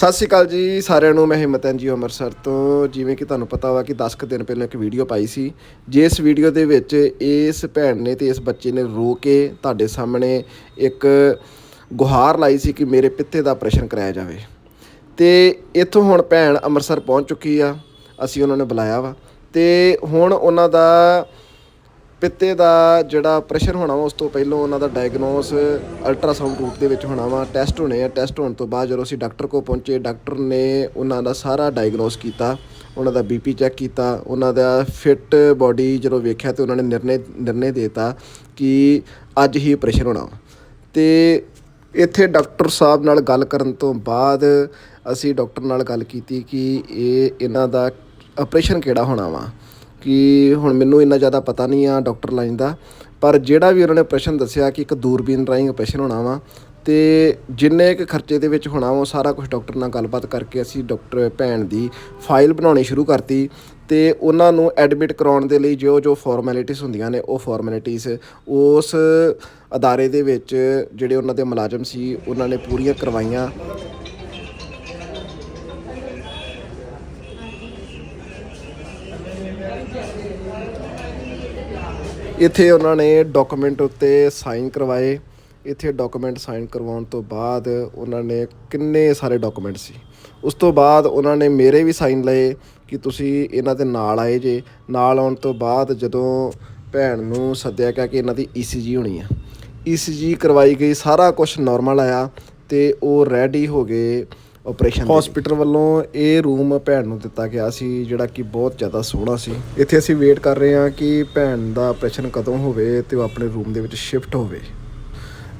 ਸਤਿ ਸ਼੍ਰੀ ਅਕਾਲ ਜੀ, ਸਾਰਿਆਂ ਨੂੰ, ਮੈਂ ਹਿੰਮਤ ਜੀ ਅੰਮ੍ਰਿਤਸਰ ਤੋਂ। ਜਿਵੇਂ ਕਿ ਤੁਹਾਨੂੰ ਪਤਾ ਵਾ ਕਿ 10 ਕੁ ਦਿਨ ਪਹਿਲਾਂ ਇੱਕ ਵੀਡੀਓ ਪਾਈ ਸੀ ਜਿਸ ਵੀਡੀਓ ਦੇ ਵਿੱਚ ਇਸ ਭੈਣ ਨੇ ਤੇ ਇਸ ਬੱਚੇ ਨੇ ਰੋ ਕੇ ਤੁਹਾਡੇ ਸਾਹਮਣੇ ਇੱਕ ਗੁਹਾਰ ਲਾਈ ਸੀ ਕਿ ਮੇਰੇ ਪਿੱਤੇ ਦਾ ਆਪਰੇਸ਼ਨ ਕਰਾਇਆ ਜਾਵੇ। ਤੇ ਇੱਥੋਂ ਹੁਣ ਭੈਣ ਅੰਮ੍ਰਿਤਸਰ ਪਹੁੰਚ ਚੁੱਕੀ ਆ, ਅਸੀਂ ਉਹਨਾਂ ਨੇ ਬੁਲਾਇਆ ਵਾ। ਤੇ ਹੁਣ ਉਹਨਾਂ ਦਾ ਪਿੱਤੇ ਦਾ ਜਿਹੜਾ ਪ੍ਰੈਸ਼ਰ ਹੋਣਾ ਵਾ, ਉਸ ਤੋਂ ਪਹਿਲਾਂ ਉਹਨਾਂ ਦਾ ਡਾਇਗਨੋਸ ਅਲਟਰਾਸਾਊਂਡ ਰੂਪ ਦੇ ਵਿੱਚ ਹੋਣਾ ਵਾ। ਟੈਸਟ ਹੋਣੇ ਆ। ਟੈਸਟ ਹੋਣ ਤੋਂ ਬਾਅਦ ਜਦੋਂ ਅਸੀਂ ਡਾਕਟਰ ਕੋਲ ਪਹੁੰਚੇ ਡਾਕਟਰ ਨੇ ਉਹਨਾਂ ਦਾ ਸਾਰਾ ਡਾਇਗਨੋਸ ਕੀਤਾ। ਉਹਨਾਂ ਦਾ ਬੀਪੀ ਚੈੱਕ ਕੀਤਾ। ਉਹਨਾਂ ਦਾ ਫਿਟ ਬਾਡੀ ਜਦੋਂ ਵੇਖਿਆ ਤੇ ਉਹਨਾਂ ਨੇ ਨਿਰਣੇ ਨਿਰਣੇ ਦੇਤਾ ਕਿ ਅੱਜ ਹੀ ਆਪਰੇਸ਼ਨ ਹੋਣਾ ਵਾ। ਤੇ ਇੱਥੇ ਡਾਕਟਰ ਸਾਹਿਬ ਨਾਲ ਗੱਲ ਕਰਨ ਤੋਂ ਬਾਅਦ ਅਸੀਂ ਡਾਕਟਰ ਨਾਲ ਗੱਲ ਕੀਤੀ ਕਿ ਇਹ, ਇਹਨਾਂ ਦਾ ਆਪਰੇਸ਼ਨ ਕਿਹੜਾ ਹੋਣਾ ਵਾ। ਕਿ ਹੁਣ ਮੈਨੂੰ ਇੰਨਾ ਜ਼ਿਆਦਾ ਪਤਾ ਨਹੀਂ ਆ ਡਾਕਟਰ ਲਾਈਨ ਦਾ, ਪਰ ਜਿਹੜਾ ਵੀ ਉਹਨਾਂ ਨੇ ਆਪਰੇਸ਼ਨ ਦੱਸਿਆ ਕਿ ਇੱਕ ਦੂਰਬੀਨ ਰਾਹੀਂ ਆਪਰੇਸ਼ਨ ਹੋਣਾ ਵਾ, ਤੇ ਜਿੰਨੇ ਕੁ ਖਰਚੇ ਦੇ ਵਿੱਚ ਹੋਣਾ ਵਾ, ਉਹ ਸਾਰਾ ਕੁਝ ਡਾਕਟਰ ਨਾਲ ਗੱਲਬਾਤ ਕਰਕੇ ਅਸੀਂ ਡਾਕਟਰ ਭੈਣ ਦੀ ਫਾਈਲ ਬਣਾਉਣੀ ਸ਼ੁਰੂ ਕਰਤੀ, ਤੇ ਉਹਨਾਂ ਨੂੰ ਐਡਮਿਟ ਕਰਾਉਣ ਦੇ ਲਈ ਜੋ ਜੋ ਫਾਰਮੈਲਿਟੀਆਂ ਹੁੰਦੀਆਂ ਨੇ, ਉਹ ਫਾਰਮੈਲਿਟੀਆਂ ਉਸ ਅਦਾਰੇ ਦੇ ਵਿੱਚ ਜਿਹੜੇ ਉਹਨਾਂ ਦੇ ਮੁਲਾਜ਼ਮ ਸੀ, ਉਹਨਾਂ ਨੇ ਪੂਰੀਆਂ ਕਰਵਾਈਆਂ। ਇੱਥੇ ਉਹਨਾਂ ਨੇ ਡਾਕੂਮੈਂਟ ਉੱਤੇ ਸਾਈਨ ਕਰਵਾਏ। ਇੱਥੇ ਡਾਕੂਮੈਂਟ ਸਾਈਨ ਕਰਵਾਉਣ ਤੋਂ ਬਾਅਦ ਉਹਨਾਂ ਨੇ ਕਿੰਨੇ ਸਾਰੇ ਡਾਕੂਮੈਂਟ ਸੀ। ਉਸ ਤੋਂ ਬਾਅਦ ਉਹਨਾਂ ਨੇ ਮੇਰੇ ਵੀ ਸਾਈਨ ਲਏ ਕਿ ਤੁਸੀਂ ਇਹਨਾਂ ਦੇ ਨਾਲ ਆਏ ਜੇ। ਨਾਲ ਆਉਣ ਤੋਂ ਬਾਅਦ ਜਦੋਂ ਭੈਣ ਨੂੰ ਸੱਦਿਆ ਗਿਆ ਕਿ ਇਹਨਾਂ ਦੀ ਈਸੀਜੀ ਹੋਣੀ ਆ। ਈਸੀਜੀ ਕਰਵਾਈ ਗਈ, ਸਾਰਾ ਕੁਝ ਨਾਰਮਲ ਆਇਆ ਤੇ ਉਹ ਰੈਡੀ ਹੋ ਗਏ। ਆਪਰੇਸ਼ਨ ਹਸਪੀਟਲ ਵੱਲੋਂ ਇਹ ਰੂਮ ਭੈਣ ਨੂੰ ਦਿੱਤਾ ਗਿਆ ਸੀ, ਜਿਹੜਾ ਕਿ ਬਹੁਤ ਜ਼ਿਆਦਾ ਸੋਹਣਾ ਸੀ। ਇੱਥੇ ਅਸੀਂ ਵੇਟ ਕਰ ਰਹੇ ਹਾਂ ਕਿ ਭੈਣ ਦਾ ਆਪਰੇਸ਼ਨ ਕਦੋਂ ਹੋਵੇ ਤੇ ਉਹ ਆਪਣੇ ਰੂਮ ਦੇ ਵਿੱਚ ਸ਼ਿਫਟ ਹੋਵੇ।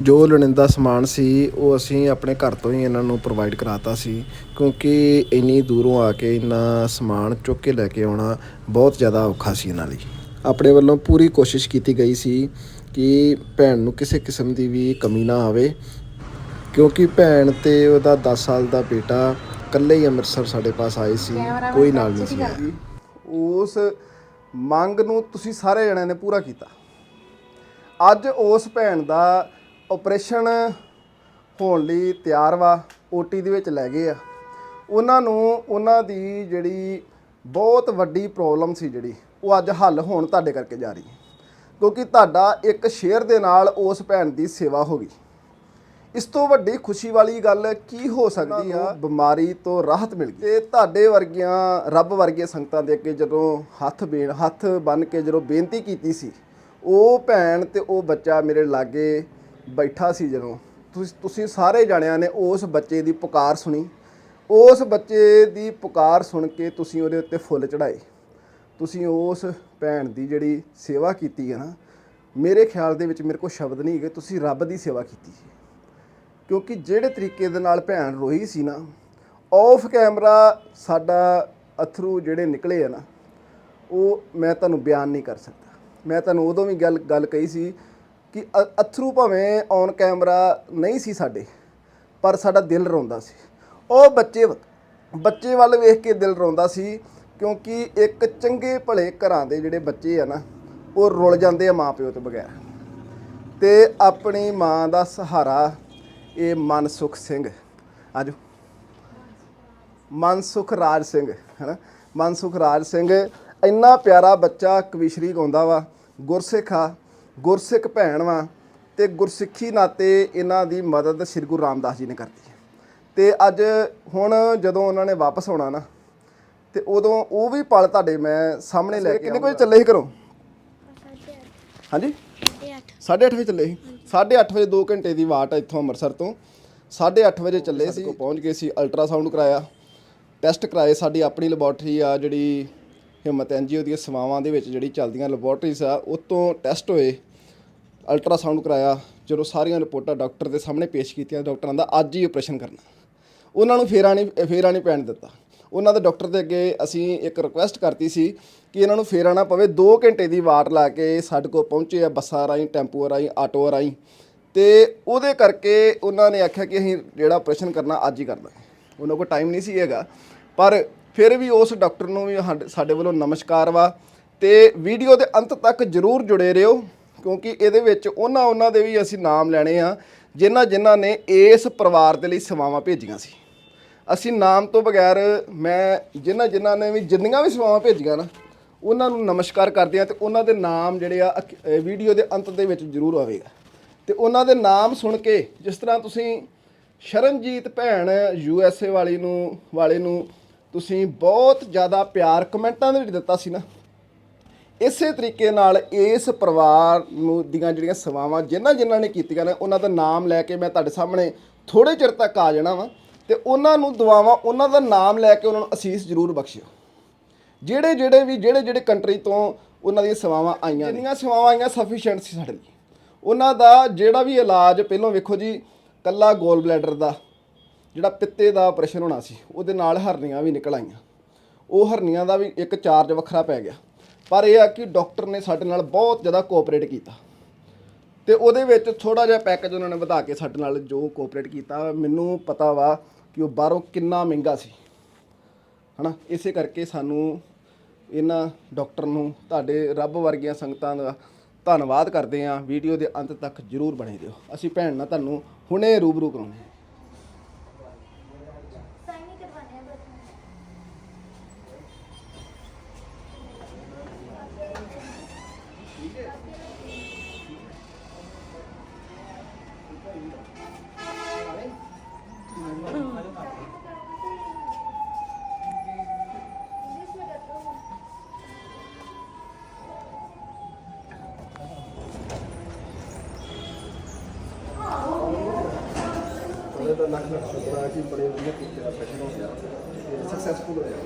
ਜੋ ਲੋੜੀਂਦਾ ਸਮਾਨ ਸੀ, ਉਹ ਅਸੀਂ ਆਪਣੇ ਘਰ ਤੋਂ ਹੀ ਇਹਨਾਂ ਨੂੰ ਪ੍ਰੋਵਾਈਡ ਕਰਾਤਾ ਸੀ, ਕਿਉਂਕਿ ਇੰਨੀ ਦੂਰੋਂ ਆ ਕੇ ਇੰਨਾ ਸਮਾਨ ਚੁੱਕ ਕੇ ਲੈ ਕੇ ਆਉਣਾ ਬਹੁਤ ਜ਼ਿਆਦਾ ਔਖਾ ਸੀ ਇਹਨਾਂ ਲਈ। ਆਪਣੇ ਵੱਲੋਂ ਪੂਰੀ ਕੋਸ਼ਿਸ਼ ਕੀਤੀ ਗਈ ਸੀ ਕਿ ਭੈਣ ਨੂੰ ਕਿਸੇ ਕਿਸਮ ਦੀ ਵੀ ਕਮੀ ਨਾ ਆਵੇ। ਕਿਉਂਕਿ ਭੈਣ ਤੇ ਉਹਦਾ 10 ਸਾਲ ਦਾ ਬੇਟਾ ਇਕੱਲੇ ਹੀ ਅੰਮ੍ਰਿਤਸਰ ਸਾਡੇ ਪਾਸ ਆਏ ਸੀ, ਕੋਈ ਨਾਲ ਨਹੀਂ ਸੀ ਆਇਆ। ਉਸ ਮੰਗ ਨੂੰ ਤੁਸੀਂ ਸਾਰੇ ਜਣਿਆਂ ਨੇ ਪੂਰਾ ਕੀਤਾ। ਅੱਜ ਉਸ ਭੈਣ ਦਾ ਆਪਰੇਸ਼ਨ ਹੋਣ ਲਈ ਤਿਆਰ ਵਾ ਓਟੀ ਦੇ ਵਿੱਚ ਲੈ ਗਏ ਆ। ਉਹਨਾਂ ਨੂੰ ਉਹਨਾਂ ਦੀ ਜਿਹੜੀ ਬਹੁਤ ਵੱਡੀ ਪ੍ਰੋਬਲਮ ਸੀ ਜਿਹੜੀ, ਉਹ ਅੱਜ ਹੱਲ ਹੋਣ ਤੁਹਾਡੇ ਕਰਕੇ ਜਾ ਰਹੀ ਹੈ। ਕਿਉਂਕਿ ਤੁਹਾਡਾ ਇੱਕ ਸ਼ੇਅਰ ਦੇ ਨਾਲ ਉਸ ਭੈਣ ਦੀ ਸੇਵਾ ਹੋ ਗਈ। ਇਸ ਤੋਂ ਵੱਡੀ ਖੁਸ਼ੀ ਵਾਲੀ ਗੱਲ ਕੀ ਹੋ ਸਕਦੀ ਆ? ਬਿਮਾਰੀ ਤੋਂ ਰਾਹਤ ਮਿਲ ਗਈ। ਤੇ ਤੁਹਾਡੇ ਵਰਗੀਆਂ ਰੱਬ ਵਰਗੀਆਂ ਸੰਗਤਾਂ ਦੇ ਅੱਗੇ ਜਦੋਂ ਹੱਥ ਬੇਨ ਹੱਥ ਬੰਨ ਕੇ ਜਦੋਂ ਬੇਨਤੀ ਕੀਤੀ ਸੀ ਉਹ ਭੈਣ ਤੇ ਉਹ ਬੱਚਾ ਮੇਰੇ ਲਾਗੇ ਬੈਠਾ ਸੀ ਜਦੋਂ। ਤੁਸੀਂ ਤੁਸੀਂ ਸਾਰੇ ਜਾਣਿਆਂ ਨੇ ਉਸ ਬੱਚੇ ਦੀ ਪੁਕਾਰ ਸੁਣੀ। ਉਸ ਬੱਚੇ ਦੀ ਪੁਕਾਰ ਸੁਣ ਕੇ ਤੁਸੀਂ ਉਹਦੇ ਉੱਤੇ ਫੁੱਲ ਚੜਾਏ ਤੁਸੀਂ ਉਸ ਭੈਣ ਦੀ ਜਿਹੜੀ ਸੇਵਾ ਕੀਤੀ ਹੈ ਨਾ ਮੇਰੇ ਖਿਆਲ ਦੇ ਵਿੱਚ ਮੇਰੇ ਕੋਲ ਸ਼ਬਦ ਨਹੀਂ ਹੈਗੇ ਤੁਸੀਂ ਰੱਬ ਦੀ ਸੇਵਾ ਕੀਤੀ ਹੈ ਕਿਉਂਕਿ ਜਿਹੜੇ ਤਰੀਕੇ ਦੇ ਨਾਲ ਭੈਣ ਰੋਈ ਸੀ ਨਾ ਆਫ ਕੈਮਰਾ ਸਾਡਾ ਅਥਰੂ ਜਿਹੜੇ ਨਿਕਲੇ ਆ ਨਾ, ਉਹ ਮੈਂ ਤੁਹਾਨੂੰ ਬਿਆਨ ਨਹੀਂ ਕਰ ਸਕਦਾ। ਮੈਂ ਤੁਹਾਨੂੰ ਉਦੋਂ ਵੀ ਗੱਲ ਗੱਲ ਕਹੀ ਸੀ ਕਿ ਅਥਰੂ ਭਾਵੇਂ ਔਨ ਕੈਮਰਾ ਨਹੀਂ ਸੀ ਸਾਡੇ, ਪਰ ਸਾਡਾ ਦਿਲ ਰੋਂਦਾ ਸੀ। ਉਹ ਬੱਚੇ ਬੱਚੇ ਵੱਲ ਵੇਖ ਕੇ ਦਿਲ ਰੋਂਦਾ ਸੀ, ਕਿਉਂਕਿ ਇੱਕ ਚੰਗੇ ਭਲੇ ਘਰਾਂ ਦੇ ਜਿਹੜੇ ਬੱਚੇ ਆ ਨਾ, ਉਹ ਰੁੱਲ ਜਾਂਦੇ ਆ ਮਾਂ ਪਿਓ ਤੋਂ ਬਗੈਰ। ਤੇ ਆਪਣੀ ਮਾਂ ਦਾ ਸਹਾਰਾ ਇਹ ਮਨਸੁਖ ਸਿੰਘ। ਆਜੋ। ਮਨਸੁਖ ਰਾਜ ਸਿੰਘ ਹੈਨਾ? ਮਨਸੁਖ ਰਾਜ ਸਿੰਘ ਇੰਨਾ ਪਿਆਰਾ ਬੱਚਾ ਕਵਿਸ਼ਰੀ ਗਾਉਂਦਾ ਵਾ ਗੁਰਸਿੱਖ ਆ ਗੁਰਸਿੱਖ ਭੈਣ ਵਾ ਤੇ ਗੁਰਸਿੱਖੀ ਨਾਤੇ ਇਹਨਾਂ ਦੀ ਮਦਦ ਸ੍ਰੀ ਗੁਰੂ ਰਾਮਦਾਸ ਜੀ ਨੇ ਕਰਤੀ ਹੈ। ਤੇ ਅੱਜ ਹੁਣ ਜਦੋਂ ਉਹਨਾਂ ਨੇ ਵਾਪਸ ਆਉਣਾ ਨਾ ਤੇ ਉਦੋਂ ਉਹ ਵੀ ਪਲ ਤੁਹਾਡੇ ਮੈਂ ਸਾਹਮਣੇ ਲੈ ਕੇ ਕਿੰਨੇ ਕੋਈ ਚੱਲੇ ਸੀ ਘਰੋਂ? ਹਾਂਜੀ? 8:30 ਵਜੇ ਚੱਲੇ ਸੀ। 8:30 ਵਜੇ 2 ਘੰਟੇ ਦੀ ਵਾਟ ਆ ਇੱਥੋਂ ਅੰਮ੍ਰਿਤਸਰ ਤੋਂ। 8:30 ਵਜੇ ਚੱਲੇ ਸੀ। ਪਹੁੰਚ ਗਏ ਸੀ ਅਲਟਰਾਸਾਊਂਡ ਕਰਾਇਆ। ਟੈਸਟ ਕਰਾਏ ਸਾਡੀ ਆਪਣੀ ਲੈਬੋਰਟਰੀ ਆ ਜਿਹੜੀ ਹਿੰਮਤ ਐਨਜੀਓ ਦੀਆਂ ਸੇਵਾਵਾਂ ਦੇ ਵਿੱਚ ਜਿਹੜੀ ਚੱਲਦੀਆਂ ਲੈਬੋਰਟਰੀਜ਼ ਆ ਉਹ ਤੋਂ ਟੈਸਟ ਹੋਏ। ਅਲਟਰਾਸਾਊਂਡ ਕਰਾਇਆ। ਜਦੋਂ ਸਾਰੀਆਂ ਰਿਪੋਰਟਾਂ ਡਾਕਟਰ ਦੇ ਸਾਹਮਣੇ ਪੇਸ਼ ਕੀਤੀਆਂ ਡਾਕਟਰਾਂ ਦਾ ਅੱਜ ਹੀ ਆਪਰੇਸ਼ਨ ਕਰਨਾ। ਉਹਨਾਂ ਨੂੰ ਫੇਰਾ ਨਹੀਂ ਫੇਰਾ ਨਹੀਂ ਪੈਣ ਦਿੱਤਾ। ਉਹਨਾਂ ਦੇ ਡਾਕਟਰ ਦੇ ਅੱਗੇ ਅਸੀਂ ਇੱਕ ਰਿਕੁਐਸਟ ਕਰਤੀ ਸੀ ਕਿ ਇਹਨਾਂ ਨੂੰ ਫੇਰਾ ਨਾ ਪਵੇ। 2 ਘੰਟੇ ਦੀ ਵਾਟ ਲਾ ਕੇ ਸਾਡੇ ਕੋਲ ਪਹੁੰਚੇ ਆ ਬੱਸਾਂ ਰਾਹੀਂ ਟੈਂਪੂ ਰਾਹੀਂ ਆਟੋ ਰਾਹੀਂ। ਤੇ ਉਹਦੇ ਕਰਕੇ ਉਹਨਾਂ ਨੇ ਆਖਿਆ ਕਿ ਅਸੀਂ ਜਿਹੜਾ ਆਪਰੇਸ਼ਨ ਕਰਨਾ ਅੱਜ ਹੀ ਕਰਨਾ ਉਹਨਾਂ ਕੋਲ ਟਾਈਮ ਨਹੀਂ ਸੀ ਹੈਗਾ। ਪਰ ਫਿਰ ਵੀ ਉਸ ਡਾਕਟਰ ਨੂੰ ਵੀ ਸਾਡੇ- ਸਾਡੇ ਵੱਲੋਂ ਨਮਸਕਾਰ ਵਾ। ਤੇ ਵੀਡੀਓ ਦੇ ਅੰਤ ਤੱਕ ਜਰੂਰ ਜੁੜੇ ਰਹੋ, ਕਿਉਂਕਿ ਇਹਦੇ ਵਿੱਚ ਉਹਨਾਂ ਉਹਨਾਂ ਦੇ ਵੀ ਅਸੀਂ ਨਾਮ ਲੈਣੇ ਆ, ਜਿਨ੍ਹਾਂ ਜਿਨ੍ਹਾਂ ਨੇ ਇਸ ਪਰਿਵਾਰ ਦੇ ਲਈ ਸੇਵਾਵਾਂ ਭੇਜੀਆਂ ਸੀ। ਅਸੀਂ ਨਾਮ ਤੋਂ ਬਗੈਰ, ਮੈਂ, ਜਿਨ੍ਹਾਂ ਜਿਨ੍ਹਾਂ ਨੇ ਵੀ ਜਿੰਨੀਆਂ ਵੀ ਸੇਵਾਵਾਂ ਭੇਜੀਆਂ ਨਾ ਉਹਨਾਂ ਨੂੰ ਨਮਸਕਾਰ ਕਰਦੇ ਆ ਤੇ ਉਹਨਾਂ ਦੇ ਨਾਮ ਜਿਹੜੇ ਆ ਵੀਡੀਓ ਦੇ ਅੰਤ ਦੇ ਵਿੱਚ ਜ਼ਰੂਰ ਆਵੇਗਾ। ਤੇ ਉਹਨਾਂ ਦੇ ਨਾਮ ਸੁਣ ਕੇ ਜਿਸ ਤਰ੍ਹਾਂ ਤੁਸੀਂ ਸ਼ਰਨਜੀਤ ਭੈਣ ਯੂ ਐਸ ਏ ਵਾਲੀ ਨੂੰ, ਵਾਲੇ ਨੂੰ ਤੁਸੀਂ ਬਹੁਤ ਜ਼ਿਆਦਾ ਪਿਆਰ ਕਮੈਂਟਾਂ ਦੇ ਵਿੱਚ ਦਿੱਤਾ ਸੀ ਨਾ, ਇਸੇ ਤਰੀਕੇ ਨਾਲ ਇਸ ਪਰਿਵਾਰ ਨੂੰ ਦੀਆਂ ਜਿਹੜੀਆਂ ਸੇਵਾਵਾਂ ਜਿਨ੍ਹਾਂ ਜਿਨ੍ਹਾਂ ਨੇ ਕੀਤੀਆਂ ਨੇ, ਉਹਨਾਂ ਦਾ ਨਾਮ ਲੈ ਕੇ ਮੈਂ ਤੁਹਾਡੇ ਸਾਹਮਣੇ ਥੋੜੇ ਚਿਰ ਤੱਕ ਆ ਜਾਣਾ ਵਾ ਤੇ ਉਹਨਾਂ ਨੂੰ ਦੁਆਵਾਂ, ਉਹਨਾਂ ਦਾ ਨਾਮ ਲੈ ਕੇ ਉਹਨਾਂ ਨੂੰ ਅਸੀਸ ਜ਼ਰੂਰ ਬਖਸ਼ਿਓ। ਜਿਹੜੇ ਜਿਹੜੇ ਵੀ ਜਿਹੜੇ ਜਿਹੜੇ ਕੰਟਰੀ ਤੋਂ ਉਹਨਾਂ ਦੀਆਂ ਸੇਵਾਵਾਂ ਆਈਆਂ ਜਿੰਨੀਆਂ ਸੇਵਾਵਾਂ ਆਈਆਂ ਸਫੀਸ਼ੀਐਂਟ ਸੀ ਸਾਡੇ ਲਈ। ਉਹਨਾਂ ਦਾ ਜਿਹੜਾ ਵੀ ਇਲਾਜ ਪਹਿਲਾਂ ਵੇਖੋ ਜੀ ਕੱਲਾ ਗੋਲ ਬਲੈਡਰ ਦਾ ਜਿਹੜਾ ਪਿੱਤੇ ਦਾ ਆਪਰੇਸ਼ਨ ਹੋਣਾ ਸੀ ਉਹਦੇ ਨਾਲ ਹਰਨੀਆਂ ਵੀ ਨਿਕਲ ਆਈਆਂ। ਉਹ ਹਰਨੀਆਂ ਦਾ ਵੀ ਇੱਕ ਚਾਰਜ ਵੱਖਰਾ ਪੈ ਗਿਆ। ਪਰ ਇਹ ਆ ਕਿ ਡਾਕਟਰ ਨੇ ਸਾਡੇ ਨਾਲ ਬਹੁਤ ਜ਼ਿਆਦਾ ਕੋਆਪਰੇਟ ਕੀਤਾ। ਤੇ ਉਹਦੇ ਵਿੱਚ ਥੋੜਾ ਜਿਹਾ ਪੈਕੇਜ ਉਹਨਾਂ ਨੇ ਵਧਾ ਕੇ ਸਾਡੇ ਨਾਲ ਜੋ ਕੋਆਪਰੇਟ ਕੀਤਾ। ਮੈਨੂੰ ਪਤਾ ਵਾ ਕਿ ਉਹ ਬਾਹਰੋਂ ਕਿੰਨਾ ਮਹਿੰਗਾ ਸੀ। ਹਨਾ? ਇਸੇ ਕਰਕੇ ਸਾਨੂੰ ਇਹਨਾਂ ਡਾਕਟਰ ਨੂੰ ਤੁਹਾਡੇ ਰੱਬ ਵਰਗੀਆਂ ਸੰਗਤਾਂ ਦਾ ਧੰਨਵਾਦ ਕਰਦੇ ਆਂ ਵੀਡੀਓ ਦੇ ਅੰਤ ਤੱਕ ਜਰੂਰ ਬਣੇ ਦਿਓ। ਅਸੀਂ ਭੈਣ ਨਾਲ ਤੁਹਾਨੂੰ ਹੁਣੇ ਰੂਬਰੂ ਕਰਾਉਂਦੇ ਹਾਂ। ਸਾਈਨ ਉਹਦੇ ਤਾਂ ਲੱਖ ਲੱਖ ਸ਼ੁਕਰ ਹੈ ਕਿ ਬੜੇ ਵਧੀਆ ਤਰੀਕੇ ਨਾਲ ਸੈਸ਼ਨ ਹੋ ਗਿਆ। ਤੇ ਸਕਸੈਸਫੁਲ ਹੋਇਆ।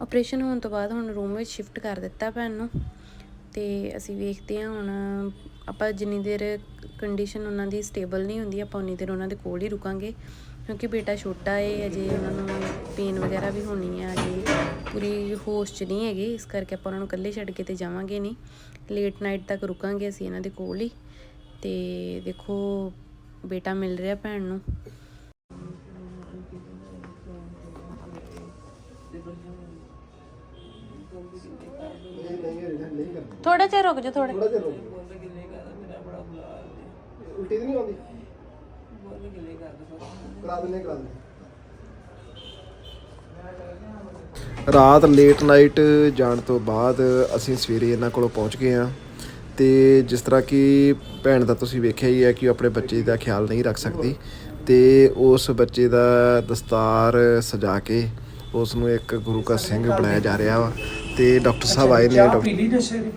ਆਪਰੇਸ਼ਨ ਹੋਣ ਤੋਂ ਬਾਅਦ ਹੁਣ ਰੂਮ ਵਿੱਚ ਸ਼ਿਫਟ ਕਰ ਦਿੱਤਾ ਭੈਣ ਨੂੰ। ਤੇ ਅਸੀਂ ਵੇਖਦੇ ਹਾਂ ਹੁਣ, ਆਪਾਂ ਜਿੰਨੀ ਦੇਰ ਕੰਡੀਸ਼ਨ ਉਹਨਾਂ ਦੀ ਸਟੇਬਲ ਨਹੀਂ ਹੁੰਦੀ, ਆਪਾਂ ਉਨੀ ਦੇਰ ਉਹਨਾਂ ਦੇ ਕੋਲ ਹੀ ਰੁਕਾਂਗੇ। ਕਿਉਂਕਿ ਬੇਟਾ ਛੋਟਾ ਏ, ਅਜੇ ਉਹਨਾਂ ਨੂੰ ਪੇਨ ਵਗੈਰਾ ਵੀ ਹੋਣੀ ਆ, ਅਜੇ ਪੂਰੀ ਹੋਸ਼ 'ਚ ਨਹੀਂ ਹੈਗੇ ਇਸ ਕਰਕੇ ਆਪਾਂ ਉਹਨਾਂ ਨੂੰ ਇਕੱਲੇ ਛੱਡ ਕੇ ਤੇ ਜਾਵਾਂਗੇ ਨਹੀਂ। ਲੇਟ ਨਾਈਟ ਤੱਕ ਰੁਕਾਂਗੇ ਅਸੀਂ ਇਹਨਾਂ ਦੇ ਕੋਲ ਹੀ। ਤੇ ਦੇਖੋ ਬੇਟਾ ਮਿਲ ਰਿਹਾ ਭੈਣ ਨੂੰ। ਥੋੜਾ ਜਿਹਾ ਰੁਕ ਜਾ ਥੋੜਾ ਥੋੜਾ ਜਿਹਾ ਰੁਕ ਉਲਟੀ ਤਾਂ ਨਹੀਂ ਆਉਂਦੀ? ਕਰਾ ਦਿੰਦੇ ਕਰਾ ਦਿੰਦੇ। ਰਾਤ ਲੇਟ ਨਾਈਟ ਜਾਣ ਤੋਂ ਬਾਅਦ ਅਸੀਂ ਸਵੇਰੇ ਇਹਨਾਂ ਕੋਲੋਂ ਪਹੁੰਚ ਗਏ ਆ ਤੇ ਜਿਸ ਤਰ੍ਹਾਂ ਕਿ ਭੈਣ ਦਾ ਤੁਸੀਂ ਵੇਖਿਆ ਹੀ ਹੈ ਕਿ ਉਹ ਆਪਣੇ ਬੱਚੇ ਦਾ ਖਿਆਲ ਨਹੀਂ ਰੱਖ ਸਕਦੀ ਤੇ ਉਸ ਬੱਚੇ ਦਾ ਦਸਤਾਰ ਸਜਾ ਕੇ ਉਸ ਨੂੰ ਇੱਕ ਗੁਰੂ ਕਾ ਸਿੰਘ ਬਣਾਇਆ ਜਾ ਰਿਹਾ ਵਾ ਤੇ ਡਾਕਟਰ ਸਾਹਿਬ ਆਏ ਨੇ ਡਾਕਟਰ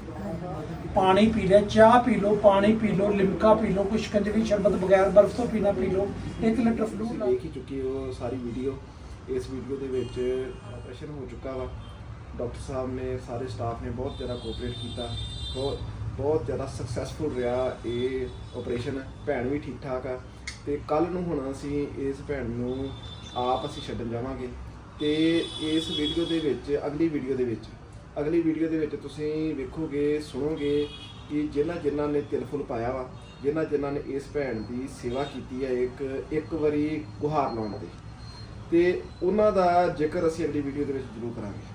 ਪਾਣੀ ਪੀ ਲਿਆ ਚਾਹ ਪੀ ਲਓ ਪਾਣੀ ਪੀ ਲਓ ਲਿਮਕਾ ਪੀ ਲਓ ਕੁਛ ਕੰਜਵੀ ਸ਼ਰਬਤ ਬਗੈਰ ਬਰਫ਼ ਤੋਂ ਪੀਣਾ ਪੀ ਲਓ 1 ਲੀਟਰ ਫਲੂ ਲਾ। ਹੀ ਚੁੱਕੀ ਉਹ ਸਾਰੀ ਵੀਡੀਓ ਇਸ ਵੀਡੀਓ ਦੇ ਵਿੱਚ ਆਪਰੇਸ਼ਨ ਹੋ ਚੁੱਕਾ ਵਾ। ਡਾਕਟਰ ਸਾਹਿਬ ਨੇ, ਸਾਰੇ ਸਟਾਫ ਨੇ ਬਹੁਤ ਜ਼ਿਆਦਾ ਕੋਆਪਰੇਟ ਕੀਤਾ। ਬਹੁਤ ਬਹੁਤ ਜ਼ਿਆਦਾ ਸਕਸੈਸਫੁਲ ਰਿਹਾ ਇਹ ਆਪਰੇਸ਼ਨ ਭੈਣ ਵੀ ਠੀਕ ਠਾਕ ਆ। ਤੇ ਕੱਲ ਨੂੰ ਹੁਣ ਅਸੀਂ ਇਸ ਭੈਣ ਨੂੰ ਆਪ ਅਸੀਂ ਛੱਡਣ ਜਾਵਾਂਗੇ। ਤੇ ਇਸ ਵੀਡੀਓ ਦੇ ਵਿੱਚ, ਅਗਲੀ ਵੀਡੀਓ ਦੇ ਵਿੱਚ, ਅਗਲੀ ਵੀਡੀਓ ਦੇ ਵਿੱਚ ਤੁਸੀਂ ਵੇਖੋਗੇ, ਸੁਣੋਗੇ ਕਿ ਜਿਨ੍ਹਾਂ ਜਿਨ੍ਹਾਂ ਨੇ ਤਿਲ ਫੁੱਲ ਪਾਇਆ ਵਾ, ਜਿਨ੍ਹਾਂ ਜਿਨ੍ਹਾਂ ਨੇ ਇਸ ਭੈਣ ਦੀ ਸੇਵਾ ਕੀਤੀ ਹੈ, ਇੱਕ ਇੱਕ ਵਾਰੀ ਗੁਹਾਰ ਲਾਉਣ ਦੀ। ਤੇ ਉਹਨਾਂ ਦਾ ਜ਼ਿਕਰ ਅਸੀਂ ਅਗਲੀ ਵੀਡੀਓ ਦੇ ਵਿੱਚ ਜ਼ਰੂਰ ਕਰਾਂਗੇ।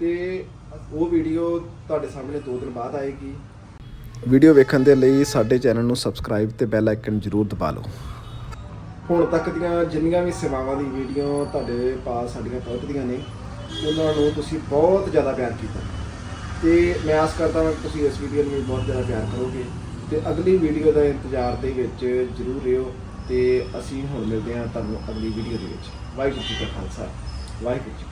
ਤੇ ਉਹ ਵੀਡੀਓ ਤੁਹਾਡੇ ਸਾਹਮਣੇ 2 ਦਿਨ ਬਾਅਦ ਆਏਗੀ। ਵੀਡੀਓ ਵੇਖਣ ਦੇ ਲਈ ਸਾਡੇ ਚੈਨਲ ਨੂੰ ਸਬਸਕ੍ਰਾਈਬ ਤੇ ਬੈਲ ਆਈਕਨ ਜ਼ਰੂਰ ਦਬਾ ਲਓ। ਹੁਣ ਤੱਕ ਦੀਆਂ ਜਿੰਨੀਆਂ ਵੀ ਸੇਵਾਵਾਂ ਦੀ ਵੀਡੀਓ ਤੁਹਾਡੇ ਪਾਸ ਸਾਡੀਆਂ ਪਹੁੰਚਦੀਆਂ ਨੇ ਉਹਨਾਂ ਨੂੰ ਤੁਸੀਂ ਬਹੁਤ ਜ਼ਿਆਦਾ ਪਿਆਰ ਕੀਤਾ। ਤੇ ਮੈਂ ਆਸ ਕਰਦਾ ਹਾਂ ਕਿ ਤੁਸੀਂ ਇਸ ਵੀਡੀਓ ਨੂੰ ਵੀ ਬਹੁਤ ਜ਼ਿਆਦਾ ਪਿਆਰ ਕਰੋਗੇ ਤੇ ਅਗਲੀ ਵੀਡੀਓ ਦਾ ਇੰਤਜ਼ਾਰ ਦੇ ਵਿੱਚ ਜ਼ਰੂਰ ਰਹੋ ਤੇ ਅਸੀਂ ਹੁਣ ਮਿਲਦੇ ਹਾਂ ਤੁਹਾਨੂੰ ਅਗਲੀ ਵੀਡੀਓ ਦੇ ਵਿੱਚ। ਵਾਹਿਗੁਰੂ ਜੀ ਕਾ ਖਾਲਸਾ ਵਾਹਿਗੁਰੂ ਜੀ ਕੀ ਫਤਿਹ